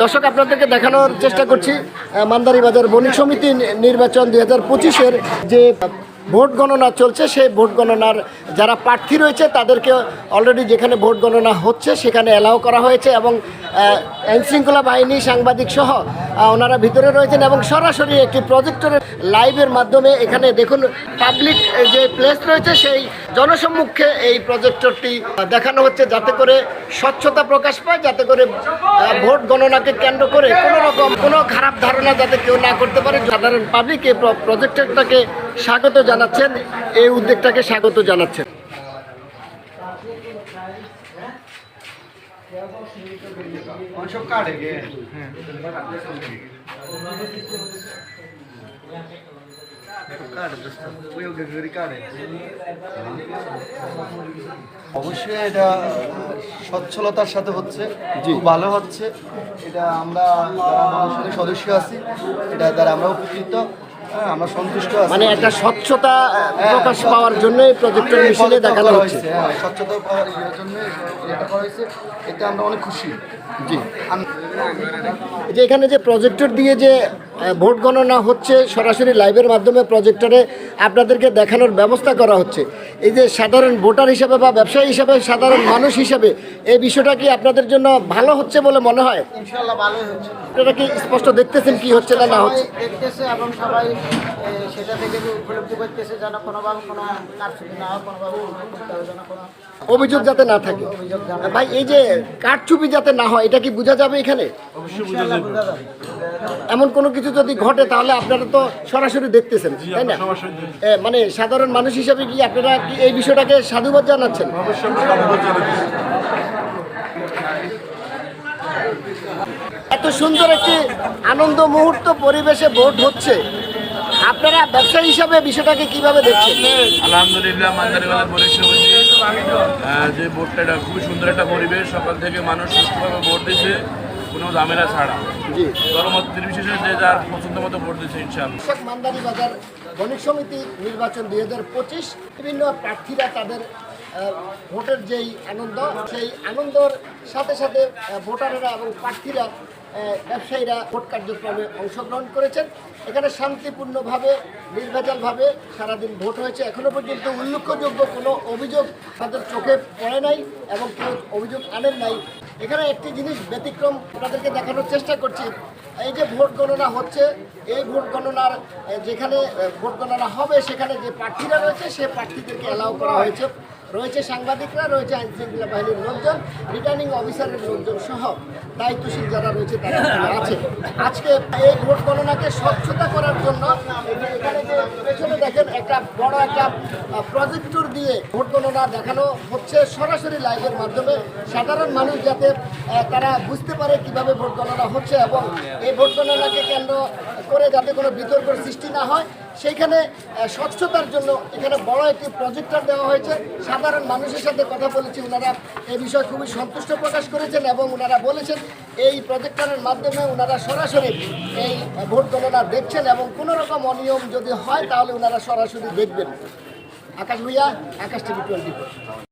দর্শক, আপনাদেরকে দেখানোর চেষ্টা করছি মান্দারি বাজার বণিক সমিতি নির্বাচন দুই হাজার পঁচিশের যে ভোট গণনা চলছে, সেই ভোট গণনার যারা প্রার্থী রয়েছে, তাদেরকে অলরেডি যেখানে ভোট গণনা হচ্ছে, সেখানে অ্যালাউ করা হয়েছে এবং আইনশৃঙ্খলা বাহিনী সাংবাদিক সহ ওনারা ভিতরে রয়েছেন এবং সরাসরি একটি প্রজেক্টরের লাইভের মাধ্যমে এখানে দেখুন পাবলিক যে প্লেস রয়েছে, সেই জনসম্মুখে এই প্রজেক্টরটি দেখানো হচ্ছে যাতে করে স্বচ্ছতা প্রকাশ পায়, যাতে করে ভোট গণনাকে কেন্দ্র করে কোনো রকম কোনো খারাপ ধারণা যাতে কেউ না করতে পারে। সাধারণ পাবলিক এই প্রজেক্টরটাকে স্বাগত জানাচ্ছেন, এই উদ্যোগটাকে স্বাগত জানাচ্ছেন। কাটে গে অবশ্যই এটা সচ্ছলতার সাথে হচ্ছে খুব ভালো হচ্ছে। এটা আমরা সদস্য আছি এটা দ্বারা আমরা উপকৃত। আমরা সন্তুষ্ট মানে একটা স্বচ্ছতা প্রকাশ পাওয়ার জন্য এই প্রজেক্টর মিশনে দেখানো হচ্ছে। হয়েছে, হ্যাঁ, স্বচ্ছতা পাওয়ার জন্য এটা করা হয়েছে এতে আমরা অনেক খুশি। জি। যে এখানে যে প্রজেক্টর দিয়ে যে ভোট গণনা হচ্ছে সরাসরি লাইভের মাধ্যমে প্রজেক্টরে আপনাদেরকে দেখানোর ব্যবস্থা করা হচ্ছে। এই যে সাধারণ ভোটার হিসাবে বা ব্যবসায়ী হিসাবে সাধারণ মানুষ হিসাবে এই বিষয়টা কি আপনাদের জন্য ভালো হচ্ছে বলে মনে হয়? আপনারা কি স্পষ্ট দেখতেছেন কি হচ্ছে না না হচ্ছে? দেখতেছে এবং সবাই সেটা থেকে উপলব্ধি করতেছে যেন কোনোভাবে কোনো না কোনোভাবে করতে হবে যেন কোনো অভিযোগ যাতে না থাকে। ভাই এই যে কারচুপি যাতে না হয় এটা কি বোঝা যাবে এখানে? এমন কোনো কিছু যদি ঘটে তাহলে আপনারা তো সরাসরি দেখতেছেন তাই না? মানে সাধারণ মানুষ হিসেবে কি আপনারা কি এই বিষয়টাকে সাধুবাদ জানাচ্ছেন? এত সুন্দর একটি আনন্দ মুহূর্ত পরিবেশে ভোট হচ্ছে। আপনারা ব্যবসায়ী হিসাবে বিষয়টাকে কীভাবে দেখছেন? আলহামদুলিল্লাহ যে ভোটটা খুবই সুন্দর একটা পরিবেশ। সকাল থেকে মানুষ সুস্থভাবে ভোট দিচ্ছে। কোনো ঝামেলা ছাড়া। জি। ধর্মত নির্বিশেষে যে যার পছন্দ মতো ভোট দিচ্ছে ইনশাআল্লাহ। মান্দারি বাজার বণিক সমিতি নির্বাচন দুই হাজার পঁচিশ বিভিন্ন প্রার্থীরা তাদের ভোটের যেই আনন্দ সেই আনন্দর সাথে সাথে ভোটারেরা এবং প্রার্থীরা ব্যবসায়ীরা ভোট কার্যক্রমে অংশগ্রহণ করেছেন। এখানে শান্তিপূর্ণভাবে নির্ভেজালভাবে সারাদিন ভোট হয়েছে। এখনও পর্যন্ত উল্লেখযোগ্য কোনো অভিযোগ তাদের চোখে পড়ে নাই এবং কেউ অভিযোগ আনেন নাই। এখানে একটি জিনিস ব্যতিক্রম আপনাদেরকে দেখানোর চেষ্টা করছি। এই যে ভোট গণনা হচ্ছে, এই ভোট গণনার যেখানে ভোট গণনা হবে, সেখানে যে প্রার্থীরা রয়েছে, সে প্রার্থীদেরকে অ্যালাউ করা হয়েছে। রয়েছে সাংবাদিকরা, রয়েছে আইন শৃঙ্খলা বাহিনীর লোকজন রিটার্নিং অফিসারের লোকজন সহ দায়িত্বশীল যারা রয়েছে, তারা আছে। আজকে এই ভোট গণনাকে স্বচ্ছতা করার জন্য এখানে যে পেছনে দেখেন, একটা বড় একটা প্রজেক্টর দিয়ে ভোট গণনা দেখানো হচ্ছে সরাসরি লাইভের মাধ্যমে। সাধারণ মানুষ যাতে আহ, তারা বুঝতে পারে কীভাবে ভোট গণনা হচ্ছে এবং এই ভোট গণনাকে কেন্দ্র করে যাতে কোনো বিতর্কের সৃষ্টি না হয় সেইখানে স্বচ্ছতার জন্য এখানে বড় একটি প্রজেক্টর দেওয়া হয়েছে। সাধারণ মানুষের সাথে কথা বলেছি ওনারা এই বিষয়ে খুবই সন্তুষ্ট প্রকাশ করেছেন এবং ওনারা বলেছেন এই প্রজেক্টরের মাধ্যমে ওনারা সরাসরি এই ভোট গণনা দেখছেন এবং কোনো রকম অনিয়ম যদি হয় তাহলে ওনারা সরাসরি দেখবেন। Akash Bhuiyan Akash TV twenty